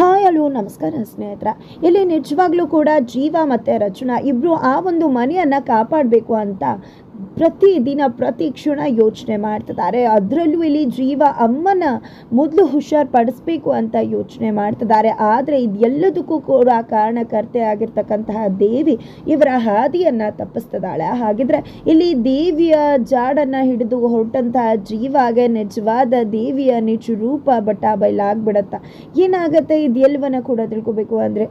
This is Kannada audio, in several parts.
ಹಾಯ್ ಅಲೋ ನಮಸ್ಕಾರ ಸ್ನೇಹಿತರ. ಇಲ್ಲಿ ನಿಜವಾಗ್ಲೂ ಕೂಡ ಜೀವ ಮತ್ತು ರಚನಾ ಇಬ್ಬರು ಆ ಒಂದು ಮನೆಯನ್ನು ಕಾಪಾಡಬೇಕು ಅಂತ ಪ್ರತಿ ದಿನ ಪ್ರತಿ ಕ್ಷಣ ಯೋಚನೆ ಮಾಡ್ತಿದ್ದಾರೆ. ಅದರಲ್ಲೂ ಇಲ್ಲಿ ಜೀವ ಅಮ್ಮನ ಮೊದಲು ಹುಷಾರ್ ಪಡಿಸ್ಬೇಕು ಅಂತ ಯೋಚನೆ ಮಾಡ್ತಿದ್ದಾರೆ. ಆದರೆ ಇದೆಲ್ಲದಕ್ಕೂ ಕೂಡ ಕಾರಣಕರ್ತೆ ಆಗಿರ್ತಕ್ಕಂತಹ ದೇವಿ ಇವರ ಹಾದಿಯನ್ನು ತಪ್ಪಿಸ್ತಿದ್ದಾಳೆ. ಹಾಗಿದ್ರೆ ಇಲ್ಲಿ ದೇವಿಯ ಜಾಡನ್ನು ಹಿಡಿದು ಹೊರಟಂತಹ ಜೀವಾಗೆ ನಿಜವಾದ ದೇವಿಯ ನಿಜ ರೂಪ ಬಟ್ಟ ಬಯಲಾಗ್ಬಿಡತ್ತ ಏನಾಗತ್ತೆ? ಇದೆಲ್ಲವನ್ನ ಕೂಡ ತಿಳ್ಕೊಬೇಕು ಅಂದರೆ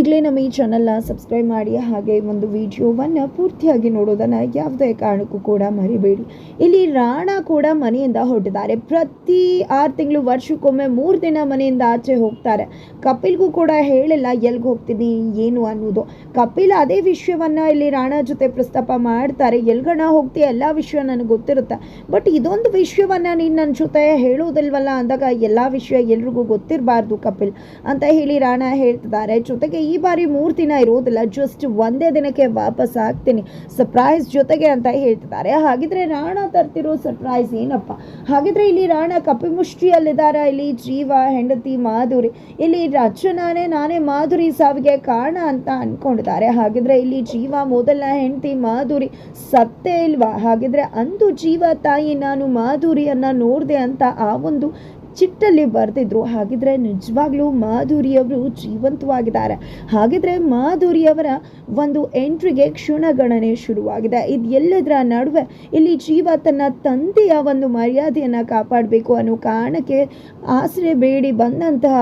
ಈಗಲೇ ನಮ್ಮ ಈ ಚಾನಲ್ನ ಸಬ್ಸ್ಕ್ರೈಬ್ ಮಾಡಿ, ಹಾಗೆ ಒಂದು ವಿಡಿಯೋವನ್ನು ಪೂರ್ತಿಯಾಗಿ ನೋಡೋದನ್ನು ಯಾವುದೇ ಕಾರಣಕ್ಕೂ ಕೂಡ ಮರಿಬೇಡಿ. ಇಲ್ಲಿ ರಾಣ ಕೂಡ ಮನೆಯಿಂದ ಹೊರಟಿದ್ದಾರೆ. ಪ್ರತಿ ಆರು ತಿಂಗಳು ವರ್ಷಕ್ಕೊಮ್ಮೆ ಮೂರು ದಿನ ಮನೆಯಿಂದ ಆಚೆ ಹೋಗ್ತಾರೆ. ಕಪಿಲ್ಗೂ ಕೂಡ ಹೇಳಿಲ್ಲ, ಎಲ್ಗೆ ಹೋಗ್ತೀನಿ, ಏನು ಅನ್ನೋದು. ಕಪಿಲ್ ಅದೇ ವಿಷಯವನ್ನು ಇಲ್ಲಿ ರಾಣ ಜೊತೆ ಪ್ರಸ್ತಾಪ ಮಾಡ್ತಾರೆ. ಎಲ್ಗಣ ಹೋಗ್ತೀಯ ಎಲ್ಲ ವಿಷಯ ನನಗೆ ಗೊತ್ತಿರುತ್ತೆ. ಬಟ್ ಇದೊಂದು ವಿಷಯವನ್ನು ನೀನು ನನ್ನ ಜೊತೆ ಹೇಳೋದಿಲ್ವಲ್ಲ ಅಂದಾಗ ಎಲ್ಲ ವಿಷಯ ಎಲ್ರಿಗೂ ಗೊತ್ತಿರಬಾರ್ದು ಕಪಿಲ್ ಅಂತ ಹೇಳಿ ರಾಣ ಹೇಳ್ತಿದ್ದಾರೆ. ಜೊತೆಗೆ ಈ ಬಾರಿ ಮೂರು ದಿನ ಇರುವುದಿಲ್ಲ. ಜಸ್ಟ್ ಒಂದೇ ದಿನಕ್ಕೆ ವಾಪಸ್ ಆಗ್ತೀನಿ. ಸರ್ಪ್ರೈಸ್ ಜೊತೆಗೆ ಅಂತ ಹೇಳ್ತಿದ್ದಾರೆ. ಹಾಗಿದ್ರೆ ರಾಣ ತರ್ತಿರೋ ಸರ್ಪ್ರೈಸ್ ಏನಪ್ಪ? ಹಾಗಿದ್ರೆ ಇಲ್ಲಿ ರಾಣ ಕಪಿಮುಷ್ಟಿಯಲ್ಲಿದ್ದಾರೆ ಇಲ್ಲಿ ಜೀವ, ಹೆಂಡತಿ, ಮಾಧುರಿ. ಇಲ್ಲಿ ರಚನಾನೇ ನಾನೇ ಮಾಧುರಿ ಸಾವಿಗೆ ಕಾರಣ ಅಂತ ಅನ್ಕೊಂಡಿದ್ದಾರೆ. ಹಾಗಿದ್ರೆ ಇಲ್ಲಿ ಜೀವ, ಮೊದಲ ಹೆಂಡತಿ, ಮಾಧುರಿ ಸತ್ತೇ ಇಲ್ವಾ? ಹಾಗಿದ್ರೆ ಅಂದು ಜೀವ ತಾಯಿ ನಾನು ಮಾಧುರಿಯನ್ನ ನೋಡಿದೆ ಅಂತ ಆ ಒಂದು ಚಿಟ್ಟಲ್ಲಿ ಬರೆದಿದ್ರು. ಹಾಗಿದ್ರೆ ನಿಜವಾಗ್ಲೂ ಮಾಧುರಿಯವರು ಜೀವಂತವಾಗಿದ್ದಾರೆ. ಹಾಗಿದ್ರೆ ಮಾಧುರಿಯವರ ಒಂದು ಎಂಟ್ರಿಗೆ ಕ್ಷಣಗಣನೆ ಶುರುವಾಗಿದೆ. ಇದು ಎಲ್ಲದರ ನಡುವೆ ಇಲ್ಲಿ ಜೀವ ತನ್ನ ತಂದೆಯ ಒಂದು ಮರ್ಯಾದೆಯನ್ನು ಕಾಪಾಡಬೇಕು ಅನ್ನೋ ಕಾರಣಕ್ಕೆ ಆಸರೆ ಬೇಡಿ ಬಂದಂತಹ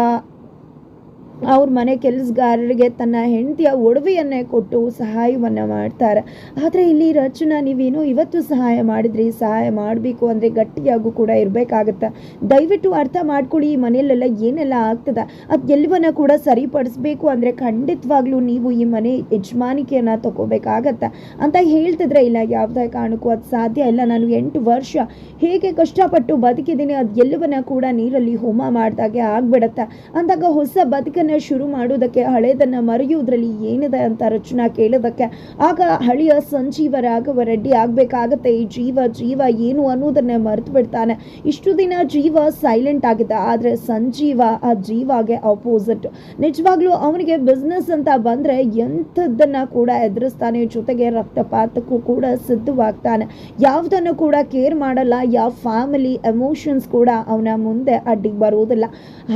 ಅವ್ರ ಮನೆ ಕೆಲಸಗಾರರಿಗೆ ತನ್ನ ಹೆಂಡತಿಯ ಒಡವೆಯನ್ನೇ ಕೊಟ್ಟು ಸಹಾಯವನ್ನು ಮಾಡ್ತಾರೆ. ಆದರೆ ಇಲ್ಲಿ ರಚನಾ, ನೀವೇನು ಇವತ್ತು ಸಹಾಯ ಮಾಡಿದ್ರಿ, ಸಹಾಯ ಮಾಡಬೇಕು ಅಂದರೆ ಗಟ್ಟಿಯಾಗೂ ಕೂಡ ಇರಬೇಕಾಗತ್ತೆ? ದಯವಿಟ್ಟು ಅರ್ಥ ಮಾಡ್ಕೊಳ್ಳಿ, ಈ ಮನೆಯಲ್ಲೆಲ್ಲ ಏನೆಲ್ಲ ಆಗ್ತದೆ? ಅದು ಎಲ್ಲವನ್ನ ಕೂಡ ಸರಿಪಡಿಸ್ಬೇಕು ಅಂದರೆ ಖಂಡಿತವಾಗ್ಲೂ ನೀವು ಈ ಮನೆ ಯಜಮಾನಿಕೆಯನ್ನು ತಗೋಬೇಕಾಗತ್ತೆ? ಅಂತ ಹೇಳ್ತಿದ್ರೆ ಇಲ್ಲ, ಯಾವುದೇ ಕಾರಣಕ್ಕೂ ಅದು ಸಾಧ್ಯ ಇಲ್ಲ. ನಾನು ಎಂಟು ವರ್ಷ ಹೇಗೆ ಕಷ್ಟಪಟ್ಟು ಬದುಕಿದ್ದೀನಿ, ಅದು ಎಲ್ಲವನ್ನ ಕೂಡ ನೀರಲ್ಲಿ ಹೋಮ ಮಾಡಿದಾಗೆ ಆಗ್ಬಿಡತ್ತೆ? ಅಂದಾಗ ಹೊಸ ಬದುಕನ್ನು ಶುರು ಮಾಡೋದಕ್ಕೆ ಹಳೇದನ್ನು ಮರೆಯುವುದರಲ್ಲಿ ಏನಿದೆ ಅಂತ ರಚನಾ ಕೇಳೋದಕ್ಕೆ, ಆಗ ಹಳೆಯ ಸಂಜೀವ ರಾಘವ ರೆಡ್ಡಿ ಆಗಬೇಕಾಗತ್ತೆ. ಈ ಜೀವ ಜೀವ ಏನು ಅನ್ನೋದನ್ನೇ ಮರೆತು ಬಿಡ್ತಾನೆ. ಇಷ್ಟು ದಿನ ಜೀವ ಸೈಲೆಂಟ್ ಆಗಿದೆ. ಆದರೆ ಸಂಜೀವ, ಆ ಜೀವಾಗೆ ಅಪೋಸಿಟ್ ನಿಜವಾಗ್ಲೂ ಅವನಿಗೆ ಬಿಸ್ನೆಸ್ ಅಂತ ಬಂದರೆ ಎಂಥದ್ದನ್ನು ಕೂಡ ಎದುರಿಸ್ತಾನೆ. ಜೊತೆಗೆ ರಕ್ತಪಾತಕ್ಕೂ ಕೂಡ ಸಿದ್ಧವಾಗ್ತಾನೆ. ಯಾವುದನ್ನು ಕೂಡ ಕೇರ್ ಮಾಡಲ್ಲ. ಯಾವ ಫ್ಯಾಮಿಲಿ ಎಮೋಷನ್ಸ್ ಕೂಡ ಅವನ ಮುಂದೆ ಅಡ್ಡಿಗೆ ಬರುವುದಿಲ್ಲ.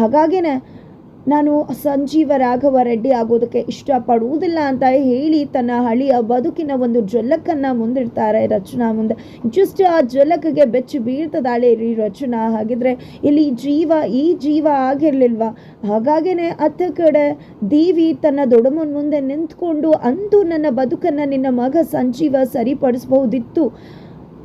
ಹಾಗಾಗಿನೇ ನಾನು ಸಂಜೀವ ರಾಘವ ರೆಡ್ಡಿ ಆಗೋದಕ್ಕೆ ಇಷ್ಟಪಡುವುದಿಲ್ಲ ಅಂತ ಹೇಳಿ ತನ್ನ ಹಳಿಯ ಬದುಕಿನ ಒಂದು ಜ್ವಲಕ್ಕನ್ನು ಮುಂದಿಡ್ತಾರೆ ರಚನಾ ಮುಂದೆ. ಜಸ್ಟ್ ಆ ಜ್ವಲಕ್ಗೆ ಬೆಚ್ಚಿ ಬೀಳ್ತದಾಳೆ ರೀ ರಚನಾ. ಹಾಗಿದ್ರೆ ಇಲ್ಲಿ ಜೀವ, ಈ ಜೀವ ಆಗಿರಲಿಲ್ವಾ? ಹಾಗಾಗೇನೆ ಅತ್ತ ಕಡೆ ದೇವಿ ತನ್ನ ದೊಡಮನ್ ಮುಂದೆ ನಿಂತ್ಕೊಂಡು ಅಂದು ನನ್ನ ಬದುಕನ್ನು ನಿನ್ನ ಮಗ ಸಂಜೀವ ಸರಿಪಡಿಸ್ಬಹುದಿತ್ತು.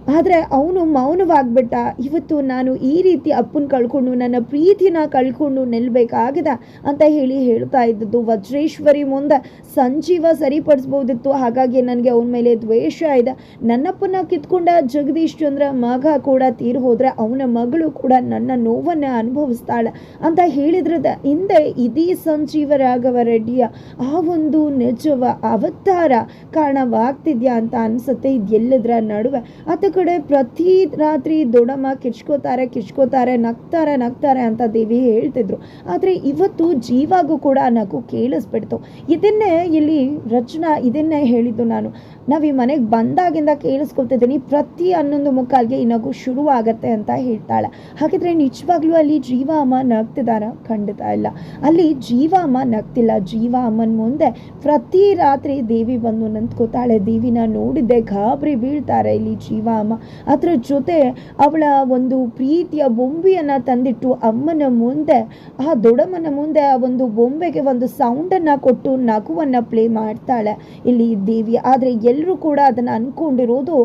ಆದರೆ ಅವನು ಮೌನವಾಗ್ಬಿಟ್ಟ. ಇವತ್ತು ನಾನು ಈ ರೀತಿ ಅಪ್ಪನ ಕಳ್ಕೊಂಡು, ನನ್ನ ಪ್ರೀತಿನ ಕಳ್ಕೊಂಡು ನಿಲ್ಬೇಕಾಗದ ಅಂತ ಹೇಳಿ ಹೇಳ್ತಾ ಇದ್ದದ್ದು ವಜ್ರೇಶ್ವರಿ ಮುಂದೆ. ಸಂಜೀವ ಸರಿಪಡಿಸ್ಬೋದಿತ್ತು, ಹಾಗಾಗಿ ನನಗೆ ಅವನ ಮೇಲೆ ದ್ವೇಷ ಇದೆ. ನನ್ನಪ್ಪನ ಕಿತ್ಕೊಂಡ ಜಗದೀಶ್ ಚಂದ್ರ ಮಗ ಕೂಡ ತೀರ್ ಹೋದರೆ ಅವನ ಮಗಳು ಕೂಡ ನನ್ನ ನೋವನ್ನು ಅನುಭವಿಸ್ತಾಳೆ ಅಂತ ಹೇಳಿದ್ರದ ಹಿಂದೆ ಇದೀ ಸಂಜೀವ ರಾಘವ ರೆಡ್ಡಿಯ ಆ ಒಂದು ನಿಜವ ಅವತಾರ ಕಾರಣವಾಗ್ತಿದ್ಯಾ ಅಂತ ಅನ್ಸುತ್ತೆ ಇದೆಲ್ಲದರ ನಡುವೆ. ಆತ ಕಡೆ ಪ್ರತಿ ರಾತ್ರಿ ದೊಡ್ಡಮ್ಮ ಕಿಚ್ಕೋತಾರೆ ಕಿಚ್ಕೋತಾರೆ ನಗ್ತಾರೆ ನಗ್ತಾರೆ ಅಂತ ದೇವಿ ಹೇಳ್ತಿದ್ರು. ಆದರೆ ಇವತ್ತು ಜೀವಾಗೂ ಕೂಡ ನಗು ಕೇಳಿಸ್ಬಿಡ್ತು. ಇದನ್ನೇ ಇಲ್ಲಿ ರಚನಾ ಇದನ್ನೇ ಹೇಳಿದ್ದು ನಾನು. ನಾವು ಈ ಮನೆಗೆ ಬಂದಾಗಿಂದ ಕೇಳಿಸ್ಕೊತಿದ್ದೀನಿ ಪ್ರತಿ ಹನ್ನೊಂದು ಮುಕ್ಕಾಲ್ಗೆ ಈ ನಗು ಶುರು ಆಗತ್ತೆ ಅಂತ ಹೇಳ್ತಾಳೆ. ಹಾಗಿದ್ರೆ ನಿಜವಾಗ್ಲೂ ಅಲ್ಲಿ ಜೀವ ಅಮ್ಮ ನಗ್ತಿದಾರ? ಖಂಡಿತ ಇಲ್ಲ. ಅಲ್ಲಿ ಜೀವ ಅಮ್ಮ ನಗ್ತಿಲ್ಲ. ಜೀವ ಅಮ್ಮನ ಮುಂದೆ ಪ್ರತಿ ರಾತ್ರಿ ದೇವಿ ಬಂದು ನಿಂತ್ಕೋತಾಳೆ. ದೇವಿನ ನೋಡಿದ್ದೆ ಗಾಬರಿ ಬೀಳ್ತಾರೆ ಇಲ್ಲಿ ಜೀವ ಅಮ್ಮ. ಅದರ ಜೊತೆ ಅವಳ ಒಂದು ಪ್ರೀತಿಯ ಬೊಂಬೆಯನ್ನು ತಂದಿಟ್ಟು ಅಮ್ಮನ ಮುಂದೆ, ಆ ದೊಡಮ್ಮನ ಮುಂದೆ ಆ ಒಂದು ಬೊಂಬೆಗೆ ಒಂದು ಸೌಂಡನ್ನು ಕೊಟ್ಟು ನಗುವನ್ನು ಪ್ಲೇ ಮಾಡ್ತಾಳೆ ಇಲ್ಲಿ ದೇವಿ. ಆದರೆ ಎಲ್ಲರೂ ಕೂಡ ಅದನ್ನು ಅನ್ಕೊಂಡಿರೋದು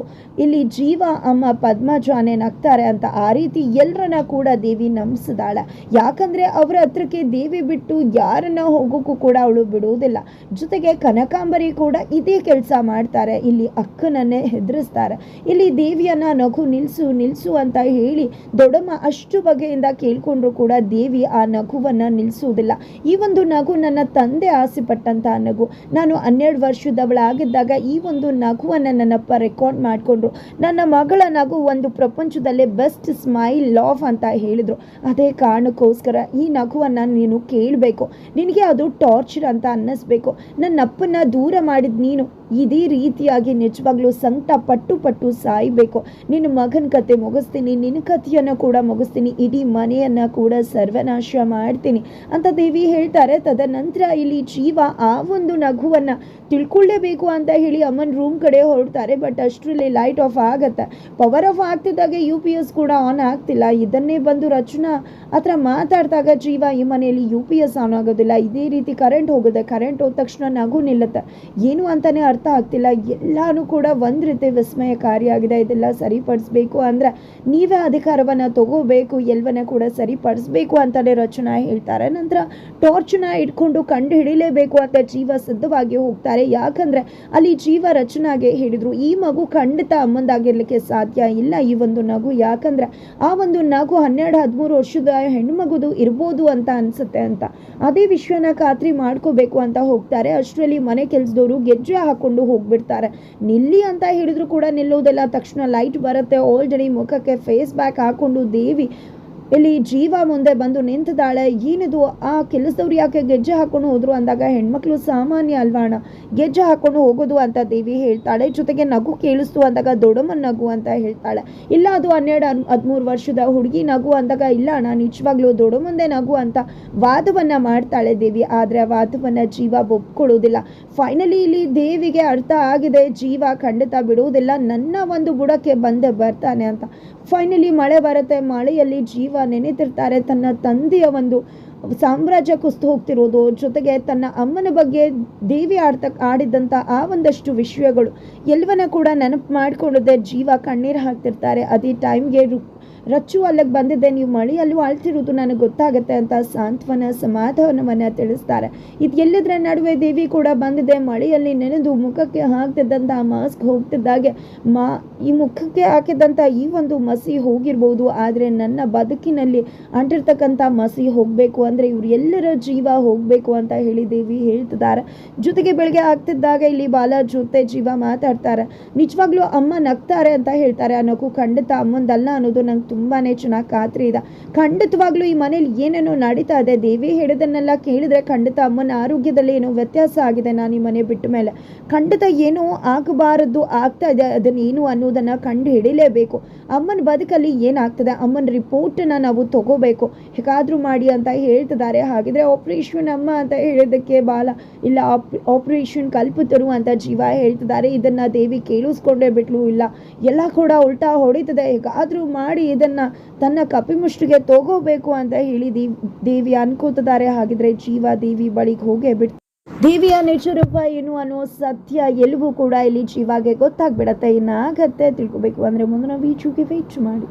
ಇಲ್ಲಿ ಜೀವ, ಅಮ್ಮ, ಪದ್ಮಜಾನೆ ನಗ್ತಾರೆ ಅಂತ ಆ ರೀತಿ ಎಲ್ಲರನ್ನ ಕೂಡ ದೇವಿ ನಂಬಿಸಿದಾಳೆ. ಯಾಕಂದ್ರೆ ಅವರ ಹತ್ರಕ್ಕೆ ದೇವಿ ಬಿಟ್ಟು ಯಾರನ್ನ ಹೋಗೋಕ್ಕೂ ಕೂಡ ಅವಳು ಬಿಡುವುದಿಲ್ಲ ಜೊತೆಗೆ ಕನಕಾಂಬರಿ ಕೂಡ ಇದೇ ಕೆಲಸ ಮಾಡ್ತಾರೆ. ಇಲ್ಲಿ ಅಕ್ಕನನ್ನೇ ಹೆದರಿಸ್ತಾರೆ. ಇಲ್ಲಿ ದೇವಿ ದೇವಿಯನ್ನ ನಗು ನಿಲ್ಸು ನಿಲ್ಸು ಅಂತ ಹೇಳಿ ದೊಡಮ್ಮ ಅಷ್ಟು ಬಗೆಯಿಂದ ಕೇಳ್ಕೊಂಡ್ರು ಕೂಡ ದೇವಿ ಆ ನಗುವನ್ನ ನಿಲ್ಲಿಸುವುದಿಲ್ಲ ಈ ಒಂದು ನಗು ನನ್ನ ತಂದೆ ಆಸೆ ಪಟ್ಟಂತ ನಗು. ನಾನು ಹನ್ನೆರಡು ವರ್ಷದವಳಾಗಿದ್ದಾಗ ಈ ಒಂದು ನಗುವನ್ನ ನನ್ನಪ್ಪ ರೆಕಾರ್ಡ್ ಮಾಡಿಕೊಂಡ್ರು. ನನ್ನ ಮಗಳ ನಗು ಒಂದು ಪ್ರಪಂಚದಲ್ಲೇ ಬೆಸ್ಟ್ ಸ್ಮೈಲ್ ಲಾಫ್ ಅಂತ ಹೇಳಿದ್ರು. ಅದೇ ಕಾರಣಕ್ಕೋಸ್ಕರ ಈ ನಗುವನ್ನ ನೀನು ಕೇಳಬೇಕು. ನಿನಗೆ ಅದು ಟಾರ್ಚರ್ ಅಂತ ಅನ್ನಿಸ್ಬೇಕು. ನನ್ನಪ್ಪನ ದೂರ ಮಾಡಿದ ನೀನು ಇದೇ ರೀತಿಯಾಗಿ ನಿಜವಾಗ್ಲೂ ಸಂಕಟ ಪಟ್ಟು ಪಟ್ಟು ಸಾಯ್ಬೇಕು. ನಿನ್ನ ಮಗನ ಕತೆ ಮುಗಿಸ್ತೀನಿ, ನಿನ್ನ ಕಥೆಯನ್ನು ಕೂಡ ಮುಗಿಸ್ತೀನಿ, ಇಡೀ ಮನೆಯನ್ನ ಕೂಡ ಸರ್ವನಾಶ ಮಾಡ್ತೀನಿ. ಅಂತ ದೇವಿ ಹೇಳ್ತಾರೆ. ತದನಂತರ ಇಲ್ಲಿ ಜೀವ ಆ ಒಂದು ನಗುವನ್ನ ತಿಳ್ಕೊಳ್ಳೇಬೇಕು ಅಂತ ಹೇಳಿ ಅಮ್ಮನ ರೂಮ್ ಕಡೆ ಹೊರಡ್ತಾರೆ. ಬಟ್ ಅಷ್ಟರಲ್ಲಿ ಲೈಟ್ ಆಫ್ ಆಗುತ್ತೆ. ಪವರ್ ಆಫ್ ಆಗ್ತಿದ್ದಾಗ ಯು ಪಿ ಎಸ್ ಕೂಡ ಆನ್ ಆಗ್ತಿಲ್ಲ. ಇದನ್ನೇ ಬಂದು ರಚನಾ ಹತ್ರ ಮಾತಾಡಿದಾಗ ಜೀವ ಈ ಮನೆಯಲ್ಲಿ ಯು ಪಿ ಎಸ್ ಆನ್ ಆಗೋದಿಲ್ಲ. ಇದೇ ರೀತಿ ಕರೆಂಟ್ ಹೋಗುತ್ತೆ. ಕರೆಂಟ್ ಹೋದ ತಕ್ಷಣ ನಗು ನಿಲ್ಲುತ್ತೆ. ಏನು ಅಂತಾನೆ ಅರ್ಥ ಆಗ್ತಿಲ್ಲ. ಎಲ್ಲಾನು ಕೂಡ ಒಂದು ರೀತಿ ವಿಸ್ಮಯಕಾರಿಯಾಗಿದೆ. ಇದೆಲ್ಲ ಸರಿಪಡಿಸ್ಬೇಕು ಅಂದ್ರೆ ನೀವೇ ಅಧಿಕಾರವನ್ನ ತಗೋಬೇಕು, ಎಲ್ಲವನ್ನ ಕೂಡ ಸರಿಪಡಿಸ್ಬೇಕು ಅಂತಲೇ ರಚನಾ ಹೇಳ್ತಾರೆ. ನಂತರ ಟಾರ್ಚನ್ನ ಇಟ್ಕೊಂಡು ಕಂಡು ಹಿಡಿಲೇಬೇಕು ಅಂತ ಜೀವ ಸಿದ್ಧವಾಗಿ ಹೋಗ್ತಾರೆ. ಯಾಕಂದ್ರೆ ಅಲ್ಲಿ ಜೀವ ರಚನಾಗೆ ಹೇಳಿದರು, ಈ ಮಗು ಖಂಡಿತ ಅಮ್ಮಂದಾಗಿರ್ಲಿಕ್ಕೆ ಸಾಧ್ಯ ಇಲ್ಲ ಈ ಒಂದು ನಗು. ಯಾಕಂದ್ರೆ ಆ ಒಂದು ನಗು ಹನ್ನೆರಡು, ಹದಿಮೂರು ವರ್ಷದ ಹೆಣ್ಮಗುದು ಇರ್ಬೋದು ಅಂತ ಅನ್ಸುತ್ತೆ ಅಂತ. ಅದೇ ವಿಷಯನ ಖಾತ್ರಿ ಮಾಡ್ಕೋಬೇಕು ಅಂತ ಹೋಗ್ತಾರೆ. ಅಷ್ಟರಲ್ಲಿ ಮನೆ ಕೆಲಸದವರು ಗೆಜ್ಜೆ ಹಾಕೊಂಡು ಹೋಗ್ಬಿಡ್ತಾರೆ. ನಿಲ್ಲಿ ಅಂತ ಹೇಳಿದ್ರು ಕೂಡ ನಿಲ್ಲೋದೆಲ್ಲ ತಕ್ಷಣ ಲೈಟ್ ಬರುತ್ತೆ. ಆಲ್ರೆಡಿ ಮುಖಕ್ಕೆ ಫೇಸ್ ಬ್ಯಾಕ್ ಹಾಕೊಂಡು ದೇವಿ ಇಲ್ಲಿ ಜೀವ ಮುಂದೆ ಬಂದು ನಿಂತಿದ್ದಾಳೆ. ಏನಿದು ಆ ಕೆಲಸದವ್ರು ಯಾಕೆ ಗೆಜ್ಜೆ ಹಾಕೊಂಡು ಹೋದ್ರು ಅಂದಾಗ ಹೆಣ್ಮಕ್ಳು ಸಾಮಾನ್ಯ ಅಲ್ವಾಣ? ಗೆಜ್ಜೆ ಹಾಕೊಂಡು ಹೋಗೋದು ಅಂತ ದೇವಿ ಹೇಳ್ತಾಳೆ. ಜೊತೆಗೆ ನಗು ಕೇಳಿಸ್ತು ಅಂದಾಗ ದೊಡ್ಡಮ್ಮನ ನಗು ಅಂತ ಹೇಳ್ತಾಳೆ. ಇಲ್ಲ, ಅದು ಹನ್ನೆರಡು ಹನ್, ಹದಿಮೂರು ವರ್ಷದ ಹುಡುಗಿ ನಗು ಅಂದಾಗ ಇಲ್ಲ ಅಣ್ಣ, ನಿಜವಾಗ್ಲೂ ದೊಡ್ಡಮ್ಮಂದೆ ನಗು ಅಂತ ವಾದವನ್ನ ಮಾಡ್ತಾಳೆ ದೇವಿ. ಆದರೆ ಆ ವಾದವನ್ನ ಜೀವ ಒಪ್ಕೊಳ್ಳೋದಿಲ್ಲ ಫೈನಲಿ ಇಲ್ಲಿ ದೇವಿಗೆ ಅರ್ಥ ಆಗಿದೆ. ಜೀವ ಖಂಡಿತ ಬಿಡುವುದಿಲ್ಲ. ನನ್ನ ಒಂದು ಬುಡಕ್ಕೆ ಬಂದೆ ಬರ್ತಾನೆ ಅಂತ. ಫೈನಲಿ ಮಳೆ ಬರುತ್ತೆ. ಮಳೆಯಲ್ಲಿ ಜೀವ ನೆನೆತಿರ್ತಾರೆ ತನ್ನ ತಂದೆಯ ಒಂದು ಸಾಮ್ರಾಜ್ಯ ಕುಸ್ತು ಹೋಗ್ತಿರೋದು, ಜೊತೆಗೆ ತನ್ನ ಅಮ್ಮನ ಬಗ್ಗೆ ದೇವಿ ಆಡ್ತ ಆಡಿದ್ದಂಥ ಆ ಒಂದಷ್ಟು ವಿಷಯಗಳು ಎಲ್ಲವನ್ನ ಕೂಡ ನೆನಪು ಮಾಡಿಕೊಳ್ಳದೆ ಜೀವ ಕಣ್ಣೀರು ಹಾಕ್ತಿರ್ತಾರೆ. ಅದೇ ಟೈಮ್ಗೆ ರು ರಚ್ಚು ಅಲ್ಲಿಗೆ ಬಂದಿದ್ದೆ, ನೀವು ಮಳೆಯಲ್ಲೂ ಅಳ್ತಿರೋದು ನನಗೆ ಗೊತ್ತಾಗುತ್ತೆ ಅಂತ ಸಾಂತ್ವನ ಸಮಾಧಾನವನ್ನು ತಿಳಿಸ್ತಾರೆ. ಇದು ಎಲ್ಲದರ ನಡುವೆ ದೇವಿ ಕೂಡ ಬಂದಿದೆ, ಮಳೆಯಲ್ಲಿ ನೆನೆದು ಮುಖಕ್ಕೆ ಹಾಕ್ತಿದ್ದಂಥ ಮಾಸ್ಕ್ ಹೋಗ್ತಿದ್ದಾಗೆ. ಮಾ, ಈ ಮುಖಕ್ಕೆ ಹಾಕಿದಂಥ ಈ ಒಂದು ಮಸಿ ಹೋಗಿರ್ಬೋದು, ಆದರೆ ನನ್ನ ಬದುಕಿನಲ್ಲಿ ಅಂಟಿರ್ತಕ್ಕಂಥ ಮಸಿ ಹೋಗಬೇಕು ಅಂದರೆ ಇವ್ರು ಎಲ್ಲರ ಜೀವ ಹೋಗಬೇಕು ಅಂತ ಹೇಳಿ ದೇವಿ ಹೇಳ್ತಿದ್ದಾರೆ. ಜೊತೆಗೆ ಬೆಳಗ್ಗೆ ಆಗ್ತಿದ್ದಾಗ ಇಲ್ಲಿ ಬಾಲ ಜೊತೆ ಜೀವ ಮಾತಾಡ್ತಾರೆ. ನಿಜವಾಗ್ಲೂ ಅಮ್ಮ ನಗ್ತಾರೆ ಅಂತ ಹೇಳ್ತಾರೆ ಆ ಖಂಡಿತ ಅಮ್ಮಂದಲ್ಲ ಅನ್ನೋದು ನಂಗೆ ತುಂಬಾನೇ ಚೆನ್ನಾಗಿ ಖಾತ್ರಿ ಇದೆ. ಖಂಡಿತವಾಗ್ಲೂ ಈ ಮನೇಲಿ ಏನೇನೋ ನಡೀತಾ ಇದೆ, ದೇವಿ ಹೇಳಿದನ್ನೆಲ್ಲ ಕೇಳಿದ್ರೆ ಖಂಡಿತ ಅಮ್ಮನ ಆರೋಗ್ಯದಲ್ಲಿ ಏನೋ ವ್ಯತ್ಯಾಸ ಆಗಿದೆ ನಾನು ಈ ಮನೆ ಬಿಟ್ಟ ಮೇಲೆ. ಖಂಡಿತ ಏನೋ ಆಗಬಾರದು ಆಗ್ತಾ ಇದೆ, ಅದನ್ನ ಏನು ಅನ್ನೋದನ್ನ ಕಂಡು ಹಿಡಿಲೇಬೇಕು. ಅಮ್ಮನ ಬದುಕಲ್ಲಿ ಏನಾಗ್ತದೆ, ಅಮ್ಮನ ರಿಪೋರ್ಟನ್ನು ನಾವು ತಗೋಬೇಕು. ಹೇಗಾದ್ರೂ ಮಾಡಿ ಅಂತ ಹೇಳ್ತಿದ್ದಾರೆ. ಹಾಗಿದ್ರೆ ಆಪರೇಷನ್ ಅಮ್ಮ ಅಂತ ಹೇಳೋದಕ್ಕೆ ಬಾಲ, ಇಲ್ಲ ಆಪರೇಷನ್ ಕಲ್ಪತರು ಅಂತ ಜೀವ ಹೇಳ್ತಿದ್ದಾರೆ. ಇದನ್ನ ದೇವಿ ಕೇಳಿಸ್ಕೊಂಡೇ ಬಿಟ್ಲು ಇಲ್ಲ. ಎಲ್ಲ ಕೂಡ ಉಲ್ಟಾ ಹೊಡಿತದೆ. ಹೇಗಾದ್ರೂ ಮಾಡಿ ಇದನ್ನ ತನ್ನ ಕಪಿಮುಷ್ಟಿಗೆ ತಗೋಬೇಕು ಅಂತ ಹೇಳಿ ದೇವ್ ದೇವಿ ಅನ್ಕೋತಿದ್ದಾರೆ. ಹಾಗಿದ್ರೆ ಜೀವ ದೇವಿ ಬಳಿಗೆ ಹೋಗೇ ಬಿಡ್ತಾರೆ ದೇವಿಯ ನಿಜರೂಪ ಏನು ಅನ್ನೋ ಸತ್ಯ ಎಲ್ಲವೂ ಕೂಡ ಇಲ್ಲಿ ಜೀವಾಗೆ ಗೊತ್ತಾಗ್ಬಿಡತ್ತೆ. ಇನ್ನಾಗತ್ತೆ ತಿಳ್ಕೊಬೇಕು ಅಂದ್ರೆ ಮುಂದಿನ ವೀಚುಗೆ ವೆಯ್ಟ್ ಮಾಡಿ.